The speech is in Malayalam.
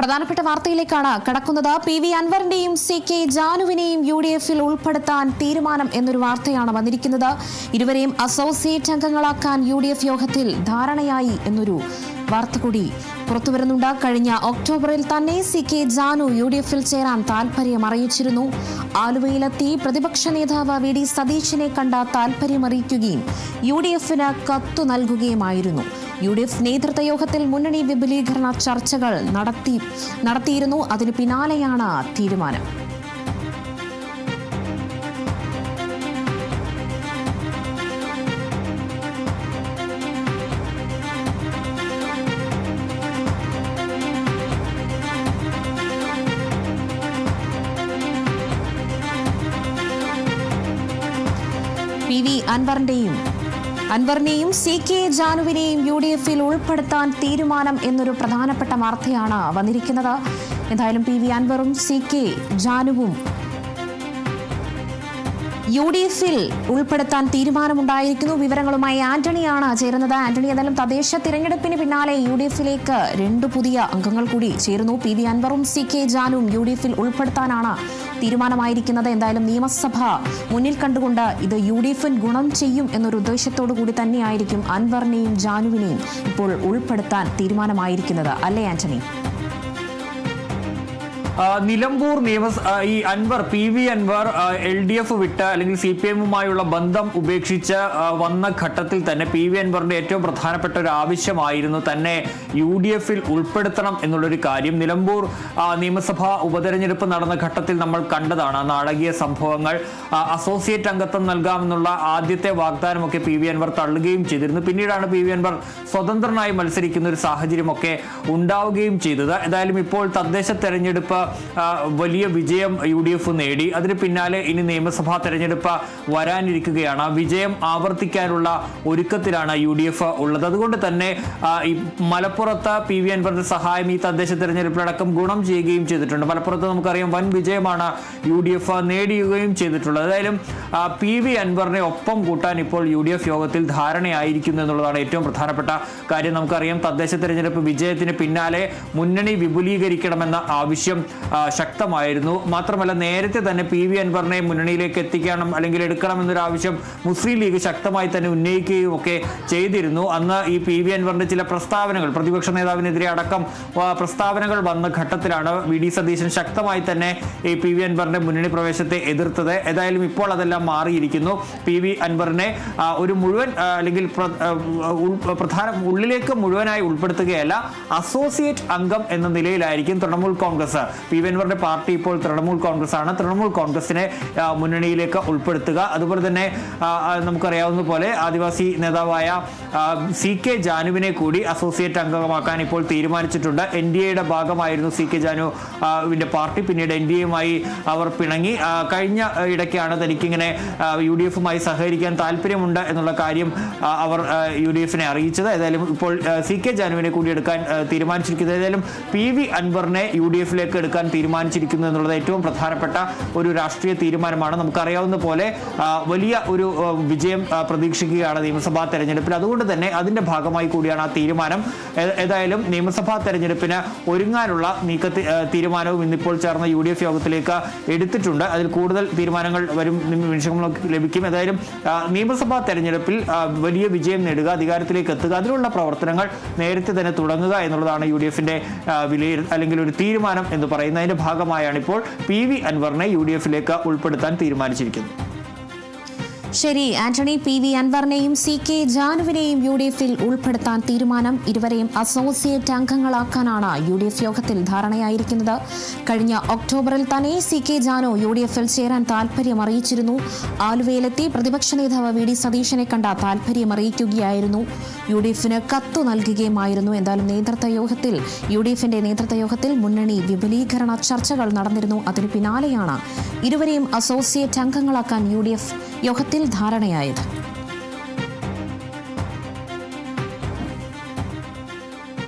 പ്രധാനപ്പെട്ട വാർത്തയിലേക്കാണ് കടക്കുന്നത്. പി വി അൻവറിന്റെയും സി കെ ജാനുവിനെയും യു ഡി എഫിൽ ഉൾപ്പെടുത്താൻ തീരുമാനം എന്നൊരു വാർത്തയാണ് വന്നിരിക്കുന്നത്. ഇരുവരെയും അസോസിയേറ്റ് അംഗങ്ങളാക്കാൻ യു ഡി എഫ് യോഗത്തിൽ ധാരണയായി എന്നൊരു വാർത്ത കൂടി പുറത്തുവരുന്നുണ്ട്. കഴിഞ്ഞ ഒക്ടോബറിൽ തന്നെ C K Janu U D എഫിൽ ചേരാൻ താൽപര്യം അറിയിച്ചിരുന്നു. ആലുവയിലെത്തി പ്രതിപക്ഷ നേതാവ് വി ഡി സതീശിനെ കണ്ട താൽപര്യമറിയിക്കുകയും യു ഡി എഫിന് കത്തു നൽകുകയുമായിരുന്നു. യു ഡി എഫ് നേതൃത്വ യോഗത്തിൽ മുന്നണി വിപുലീകരണ ചർച്ചകൾ നടത്തി നടത്തിയിരുന്നു. അതിന് പിന്നാലെയാണ് തീരുമാനം. പി വി അൻവറിന്റെയും അൻവറിനെയും സി കെ ജാനുവിനെയും യു ഡി എഫിൽ ഉൾപ്പെടുത്താൻ തീരുമാനം എന്നൊരു പ്രധാനപ്പെട്ട വാർത്തയാണ് വന്നിരിക്കുന്നത്. എന്തായാലും പി വി അൻവറും സി കെ ജാനുവും യു ഡി എഫിൽ ഉൾപ്പെടുത്താൻ തീരുമാനമുണ്ടായിരിക്കുന്നു. വിവരങ്ങളുമായി ആന്റണിയാണ് ചേരുന്നത്. ആന്റണി ഏതായാലും തദ്ദേശ തിരഞ്ഞെടുപ്പിന് പിന്നാലെ യു ഡി എഫിലേക്ക് രണ്ട് പുതിയ അംഗങ്ങൾ കൂടി ചേരുന്നു. പി വി അൻവറും സി കെ ജാനും യു ഡി എഫിൽ ഉൾപ്പെടുത്താനാണ് തീരുമാനമായിരിക്കുന്നത്. എന്തായാലും നിയമസഭ മുന്നിൽ കണ്ടുകൊണ്ട് ഇത് യു ഡി എഫിന് ഗുണം ചെയ്യും എന്നൊരു ഉദ്ദേശത്തോടു കൂടി തന്നെയായിരിക്കും അൻവറിനെയും ജാനുവിനെയും ഇപ്പോൾ ഉൾപ്പെടുത്താൻ തീരുമാനമായിരിക്കുന്നത്. അല്ലേ ആന്റണി? നിലമ്പൂർ നിയമസ ഈ Anvar P V Anvar L D F വിട്ട് അല്ലെങ്കിൽ സി പി എമ്മുമായുള്ള ബന്ധം ഉപേക്ഷിച്ച് വന്ന ഘട്ടത്തിൽ തന്നെ പി വി അൻവറിന്റെ ഏറ്റവും പ്രധാനപ്പെട്ട ഒരു ആവശ്യമായിരുന്നു തന്നെ യു ഡി എഫിൽ ഉൾപ്പെടുത്തണം എന്നുള്ളൊരു കാര്യം. നിലമ്പൂർ നിയമസഭാ ഉപതെരഞ്ഞെടുപ്പ് നടന്ന ഘട്ടത്തിൽ നമ്മൾ കണ്ടതാണ് നാടകീയ സംഭവങ്ങൾ. അസോസിയേറ്റ് അംഗത്വം നൽകാമെന്നുള്ള ആദ്യത്തെ വാഗ്ദാനമൊക്കെ പി വി അൻവർ തള്ളുകയും ചെയ്തിരുന്നു. പിന്നീടാണ് പി വി അൻവർ സ്വതന്ത്രനായി മത്സരിക്കുന്ന ഒരു സാഹചര്യമൊക്കെ ഉണ്ടാവുകയും ചെയ്തത്. എന്തായാലും ഇപ്പോൾ തദ്ദേശ തെരഞ്ഞെടുപ്പ് വലിയ വിജയം യു ഡി എഫ് നേടി. അതിന് പിന്നാലെ ഇനി നിയമസഭാ തെരഞ്ഞെടുപ്പ് വരാനിരിക്കുകയാണ്. വിജയം ആവർത്തിക്കാനുള്ള ഒരുക്കത്തിലാണ് യു ഡി എഫ് ഉള്ളത്. അതുകൊണ്ട് തന്നെ ഈ മലപ്പുറത്ത് പി വി അൻവറിന്റെ സഹായം ഈ തദ്ദേശ തെരഞ്ഞെടുപ്പിലടക്കം ഗുണം ചെയ്യുകയും ചെയ്തിട്ടുണ്ട്. മലപ്പുറത്ത് നമുക്കറിയാം വൻ വിജയമാണ് യു ഡി എഫ് നേടിയുകയും ചെയ്തിട്ടുള്ളത്. ഏതായാലും പി വി അൻവറിനെ ഒപ്പം കൂട്ടാൻ ഇപ്പോൾ യു ഡി എഫ് യോഗത്തിൽ ധാരണയായിരിക്കുന്നു എന്നുള്ളതാണ് ഏറ്റവും പ്രധാനപ്പെട്ട കാര്യം. നമുക്കറിയാം തദ്ദേശ തെരഞ്ഞെടുപ്പ് വിജയത്തിന് പിന്നാലെ മുന്നണി വിപുലീകരിക്കണമെന്ന ആവശ്യം ശക്തമായിരുന്നു. മാത്രമല്ല നേരത്തെ തന്നെ പി വി അൻവറിനെ മുന്നണിയിലേക്ക് എത്തിക്കണം അല്ലെങ്കിൽ എടുക്കണം എന്നൊരു ആവശ്യം മുസ്ലിം ലീഗ് ശക്തമായി തന്നെ ഉന്നയിക്കുകയും ഒക്കെ ചെയ്തിരുന്നു. അന്ന് ഈ പി വി അൻവറിന്റെ ചില പ്രസ്താവനകൾ പ്രതിപക്ഷ നേതാവിനെതിരെ അടക്കം പ്രസ്താവനകൾ വന്ന ഘട്ടത്തിലാണ് വി ഡി സതീശൻ ശക്തമായി തന്നെ ഈ പി വി അൻവറിന്റെ മുന്നണി പ്രവേശത്തെ എതിർത്തത്. ഏതായാലും ഇപ്പോൾ അതെല്ലാം മാറിയിരിക്കുന്നു. പി വി അൻവറിനെ ഒരു മുഴുവൻ അല്ലെങ്കിൽ പ്രധാന ഉള്ളിലേക്ക് മുഴുവനായി ഉൾപ്പെടുത്തുകയല്ല അസോസിയേറ്റ് അംഗം എന്ന നിലയിലായിരിക്കും Trinamool Congress. P V party ഇപ്പോൾ തൃണമൂൽ കോൺഗ്രസ് ആണ് തൃണമൂൽ കോൺഗ്രസിനെ മുന്നണിയിലേക്ക് ഉൾപ്പെടുത്തുക. അതുപോലെ തന്നെ നമുക്കറിയാവുന്ന പോലെ ആദിവാസി നേതാവായ സി കെ ജാനുവിനെ കൂടി അസോസിയേറ്റ് അംഗമാക്കാൻ ഇപ്പോൾ തീരുമാനിച്ചിട്ടുണ്ട്. എൻ ഡി എയുടെ ഭാഗമായിരുന്നു സി കെ ജാനുവിന്റെ പാർട്ടി. പിന്നീട് എൻ ഡി എയുമായി അവർ പിണങ്ങി. കഴിഞ്ഞ ഇടയ്ക്കാണ് തനിക്കിങ്ങനെ യു ഡി എഫുമായി സഹകരിക്കാൻ താല്പര്യമുണ്ട് എന്നുള്ള കാര്യം അവർ യു ഡി എഫിനെ അറിയിച്ചത്. ഏതായാലും ഇപ്പോൾ സി കെ ജാനുവിനെ കൂടി എടുക്കാൻ തീരുമാനിച്ചിരിക്കുന്നത് ഏതായാലും പി വി അൻവറിനെ യു ഡി എഫിലേക്ക് എടുക്കാൻ തീരുമാനിച്ചിരിക്കുന്നു എന്നുള്ളത് ഏറ്റവും പ്രധാനപ്പെട്ട ഒരു രാഷ്ട്രീയ തീരുമാനമാണ്. നമുക്കറിയാവുന്ന പോലെ വലിയ ഒരു വിജയം പ്രതീക്ഷിക്കുകയാണ് നിയമസഭാ തെരഞ്ഞെടുപ്പിൽ. അതുകൊണ്ട് തന്നെ അതിന്റെ ഭാഗമായി കൂടിയാണ് ആ തീരുമാനം. ഏതായാലും നിയമസഭാ തെരഞ്ഞെടുപ്പിന് ഒരുങ്ങാനുള്ള നീക്ക തീരുമാനവും ഇന്നിപ്പോൾ ചേർന്ന യു ഡി എഫ് യോഗത്തിലേക്ക് എടുത്തിട്ടുണ്ട്. അതിൽ കൂടുതൽ തീരുമാനങ്ങൾ വരും നിമിഷങ്ങളൊക്കെ ലഭിക്കും. ഏതായാലും നിയമസഭാ തെരഞ്ഞെടുപ്പിൽ വലിയ വിജയം നേടുക അധികാരത്തിലേക്ക് എത്തുക അതിനുള്ള പ്രവർത്തനങ്ങൾ നേരത്തെ തന്നെ തുടങ്ങുക എന്നുള്ളതാണ് യു ഡി എഫിന്റെ വിലയിരു അല്ലെങ്കിൽ ഒരു തീരുമാനം എന്ന് പറയുന്നതിന്റെ ഭാഗമായാണ് ഇപ്പോൾ പി വി അൻവറിനെ യു ഡി എഫിലേക്ക് ഉൾപ്പെടുത്താൻ തീരുമാനിച്ചിരിക്കുന്നത്. ശരി ആന്റണി പി വി അൻവറിനെയും സി കെ ജാനുവിനെയും യു ഡി എഫിൽ ഉൾപ്പെടുത്താൻ തീരുമാനം ഇരുവരെയും അസോസിയേറ്റ് അംഗങ്ങളാക്കാനാണ് യു ഡി എഫ് യോഗത്തിൽ ധാരണയായിരിക്കുന്നത്. കഴിഞ്ഞ ഒക്ടോബറിൽ തന്നെ C K Janu U D എഫിൽ ചേരാൻ താൽപര്യം അറിയിച്ചിരുന്നു ആലുവയിലെത്തി പ്രതിപക്ഷ നേതാവ് വി ഡി സതീശനെ കണ്ട താൽപര്യം അറിയിക്കുകയായിരുന്നു യു ഡി എഫിന് കത്തു നൽകുകയുമായിരുന്നു. എന്തായാലും നേതൃത്വ യോഗത്തിൽ യു ഡി എഫിന്റെ നേതൃത്വ യോഗത്തിൽ മുന്നണി വിപുലീകരണ ചർച്ചകൾ നടന്നിരുന്നു. അതിന് പിന്നാലെയാണ് ഇരുവരെയും അസോസിയേറ്റ് അംഗങ്ങളാക്കാൻ യു ഡി എഫ് യോഗത്തിൽ ധാരണയായത്